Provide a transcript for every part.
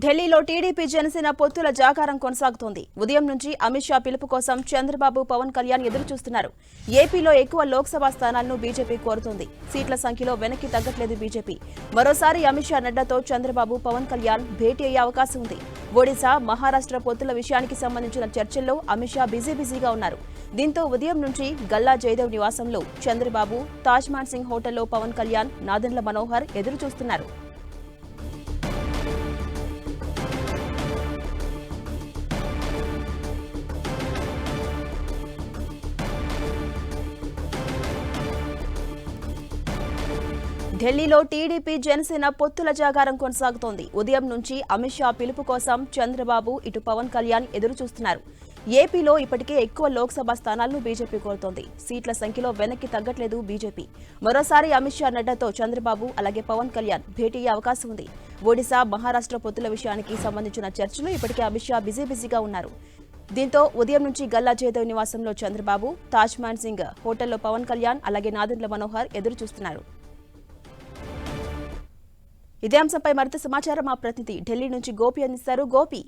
ఢిల్లీలో టీడీపీ జనసేన పొత్తుల జాగారం కొనసాగుతోంది. ఉదయం నుంచి అమిత్ షా పిలుపు కోసం చంద్రబాబు పవన్ కళ్యాణ్ ఎదురు చూస్తున్నారు ఏపీలో ఎక్కువ లోక్సభ స్థానాలను బీజేపీ కోరుతోంది. సీట్ల సంఖ్యలో వెనక్కి తగ్గట్లేదు బీజేపీ. మరోసారి అమిత్ షా నడ్డాతో చంద్రబాబు పవన్ కళ్యాణ్ భేటీ అయ్యే అవకాశం ఉంది. ఒడిశా మహారాష్ట్ర పొత్తుల విషయానికి సంబంధించిన చర్చల్లో అమిత్ షా బిజీ బిజీగా ఉన్నారు. దీంతో ఉదయం నుంచి గల్లా జయదేవ్ నివాసంలో చంద్రబాబు తాజ్మహల్ సింగ్ హోటల్లో పవన్ కళ్యాణ్ నాదెండ్ల మనోహర్ ఎదురు చూస్తున్నారు ఢిల్లీలో టీడీపీ జనసేన పొత్తుల జాగారం కొనసాగుతోంది. ఉదయం నుంచి అమిత్ షా పిలుపు కోసం చంద్రబాబు ఇటు పవన్ కళ్యాణ్ ఎదురు చూస్తున్నారు ఏపీలో ఇప్పటికే ఎక్కువ లోక్సభ స్థానాలను బీజేపీ కోరుతోంది. సీట్ల సంఖ్యలో వెనక్కి తగ్గట్లేదు బీజేపీ. మరోసారి అమిత్ షా నడ్డాతో చంద్రబాబు అలాగే పవన్ కళ్యాణ్ భేటీ అయ్యే అవకాశం ఉంది. ఒడిశా మహారాష్ట్ర పొత్తుల విషయానికి సంబంధించిన చర్చలు ఇప్పటికే అమిత్ షా బిజీ బిజీగా ఉన్నారు. దీంతో ఉదయం నుంచి గల్లా జయదేవ్ నివాసంలో చంద్రబాబు తాజ్మాన్ సింగ్ హోటల్లో పవన్ కళ్యాణ్ అలాగే నాదెండ్ల మనోహర్ ఎదురు చూస్తున్నారు ఇదే అంశంపై మరింత సమాచారం మా ప్రతినిధి ఢిల్లీ నుంచి గోపి అందిస్తారు. గోపి.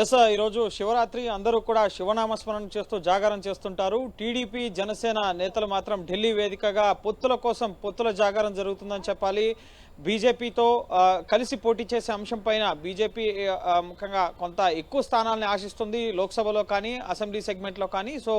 ఎస్ ఈరోజు శివరాత్రి అందరూ కూడా శివనామస్మరణ చేస్తూ జాగారం చేస్తుంటారు. టీడీపీ జనసేన నేతలు మాత్రం ఢిల్లీ వేదికగా పొత్తుల కోసం పొత్తుల జాగారం జరుగుతుందని చెప్పాలి. బీజేపీతో కలిసి పోటీ చేసే అంశం పైన బీజేపీ ముఖ్యంగా కొంత ఎక్కువ స్థానాలని ఆశిస్తుంది లోక్సభలో కానీ అసెంబ్లీ సెగ్మెంట్లో కానీ. సో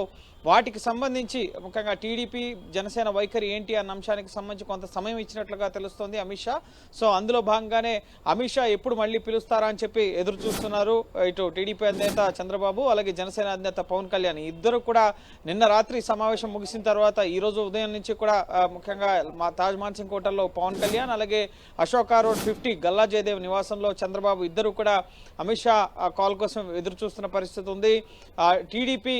వాటికి సంబంధించి ముఖ్యంగా టీడీపీ జనసేన వైఖరి ఏంటి అన్న అంశానికి సంబంధించి కొంత సమయం ఇచ్చినట్లుగా తెలుస్తోంది అమిత్ షా. సో అందులో భాగంగానే అమిత్ షా ఎప్పుడు మళ్ళీ పిలుస్తారా అని చెప్పి ఎదురు చూస్తున్నారు ఇటు టీడీపీ అధినేత చంద్రబాబు అలాగే జనసేన అధినేత పవన్ కళ్యాణ్. ఇద్దరు కూడా నిన్న రాత్రి సమావేశం ముగిసిన తర్వాత ఈరోజు ఉదయం నుంచి కూడా ముఖ్యంగా మా తాజ్ మాన్సింగ్ హోటల్లో పవన్ కళ్యాణ్ అలాగే అశోక రోడ్ ఫిఫ్టీ గల్లా జయదేవ్ నివాసంలో చంద్రబాబు ఇద్దరు కూడా అమిత్ షా కాల్ కోసం ఎదురు చూస్తున్న పరిస్థితి ఉంది. టీడీపీ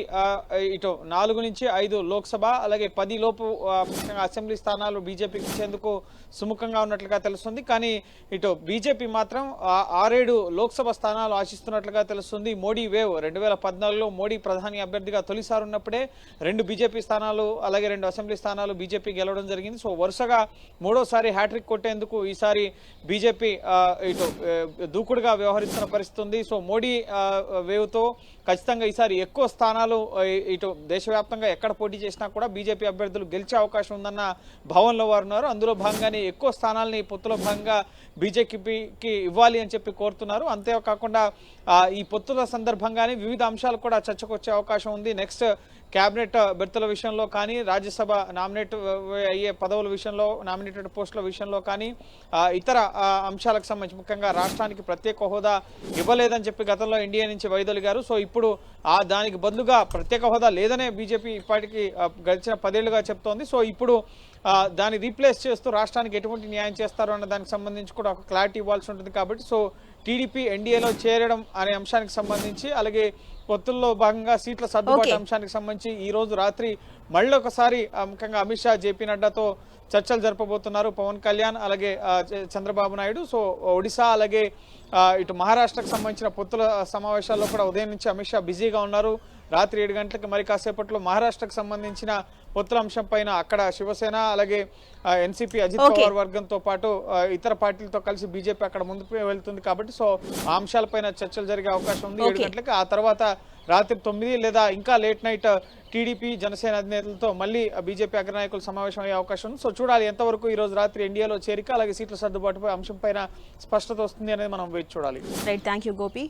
ఇటు నాలుగు నుంచి ఐదు లోక్సభ అలాగే పది లోపు ముఖ్యంగా అసెంబ్లీ స్థానాలు బీజేపీకి ఇచ్చేందుకు సుముఖంగా ఉన్నట్లుగా తెలుస్తుంది. కానీ ఇటు బీజేపీ మాత్రం ఆరేడు లోక్సభ స్థానాలు ఆశిస్తున్నట్లుగా తెలుస్తుంది. మోడీ వేవ్ రెండు వేల పద్నాలుగులో మోడీ ప్రధాని అభ్యర్థిగా తొలిసారి ఉన్నప్పుడే రెండు బీజేపీ స్థానాలు అలాగే రెండు అసెంబ్లీ స్థానాలు బీజేపీ గెలవడం జరిగింది. సో వరుసగా మూడోసారి హ్యాట్రిక్ కొట్టేందుకు ఈసారి బీజేపీ ఇటు దూకుడుగా వ్యవహరిస్తున్న పరిస్థితి ఉంది. సో మోడీ వేవ్తో ఖచ్చితంగా ఈసారి ఎక్కువ స్థానాలు ఇటు దేశవ్యాప్తంగా ఎక్కడ పోటీ చేసినా కూడా బీజేపీ అభ్యర్థులు గెలిచే అవకాశం ఉందన్న భావనలో వారు ఉన్నారు. అందులో భాగంగానే ఎక్కువ స్థానాలని పొత్తులో భాగంగా బీజేపీకి ఇవ్వాలి అని చెప్పి కోరుతున్నారు. అంతేకాకుండా ఈ పొత్తుల సందర్భంగానే వివిధ అంశాలు కూడా చర్చకు వచ్చే అవకాశం ఉంది. నెక్స్ట్ క్యాబినెట్ బెర్తుల విషయంలో కానీ రాజ్యసభ నామినేట్ అయ్యే పదవుల విషయంలో నామినేటెడ్ పోస్టుల విషయంలో కానీ ఇతర అంశాలకు సంబంధించి ముఖ్యంగా రాష్ట్రానికి ప్రత్యేక హోదా ఇవ్వలేదని చెప్పి గతంలో ఇండియా నుంచి వైదొలిగారు. సో ఇప్పుడు ఆ దానికి బదులుగా ప్రత్యేక హోదా లేదనే బీజేపీ ఇప్పటికీ గడిచిన పదేళ్ళుగా చెప్తోంది. సో ఇప్పుడు దాన్ని రీప్లేస్ చేస్తూ రాష్ట్రానికి ఎటువంటి న్యాయం చేస్తారు అన్న దానికి సంబంధించి కూడా ఒక క్లారిటీ ఇవ్వాల్సి ఉంటుంది కాబట్టి సో టీడీపీ ఎన్డీఏలో చేరడం అనే అంశానికి సంబంధించి అలాగే పొత్తుల్లో భాగంగా సీట్ల సర్దుబాటు. అంశానికి సంబంధించి ఈ రోజు రాత్రి మళ్ళీ ఒకసారి ముఖ్యంగా అమిత్ షా జేపీ నడ్డాతో చర్చలు జరపబోతున్నారు పవన్ కళ్యాణ్ అలాగే చంద్రబాబు నాయుడు సో ఒడిశా అలాగే ఇటు మహారాష్ట్రకు సంబంధించిన పొత్తుల సమావేశాల్లో కూడా ఉదయం నుంచి అమిత్ షా బిజీగా ఉన్నారు రాత్రి ఏడు గంటలకు మరి కాసేపట్లో మహారాష్ట్రకు సంబంధించిన పొత్తుల అంశం పైన అక్కడ శివసేన అలాగే ఎన్సీపీ అజిత్. పవార్ వర్గంతో పాటు ఇతర పార్టీలతో కలిసి బీజేపీ అక్కడ ముందుకు వెళ్తుంది కాబట్టి సో ఆ అంశాలపైన చర్చలు జరిగే అవకాశం ఉంది ఏడు. గంటలకు ఆ తర్వాత రాత్రి తొమ్మిది లేదా ఇంకా లేట్ నైట్ టీడీపీ జనసేన అధినేతలతో మళ్ళీ బీజేపీ అగ్రనాయకులు సమావేశం అయ్యే అవకాశం ఉంది. సో చూడాలి ఎంతవరకు ఈ రోజు రాత్రి ఎన్డీఏలో చేరిక అలాగే సీట్ల సర్దుబాటుపై అంశం పైన స్పష్టత వస్తుంది అనేది మనం వేచి చూడాలి. Right thank you Gopi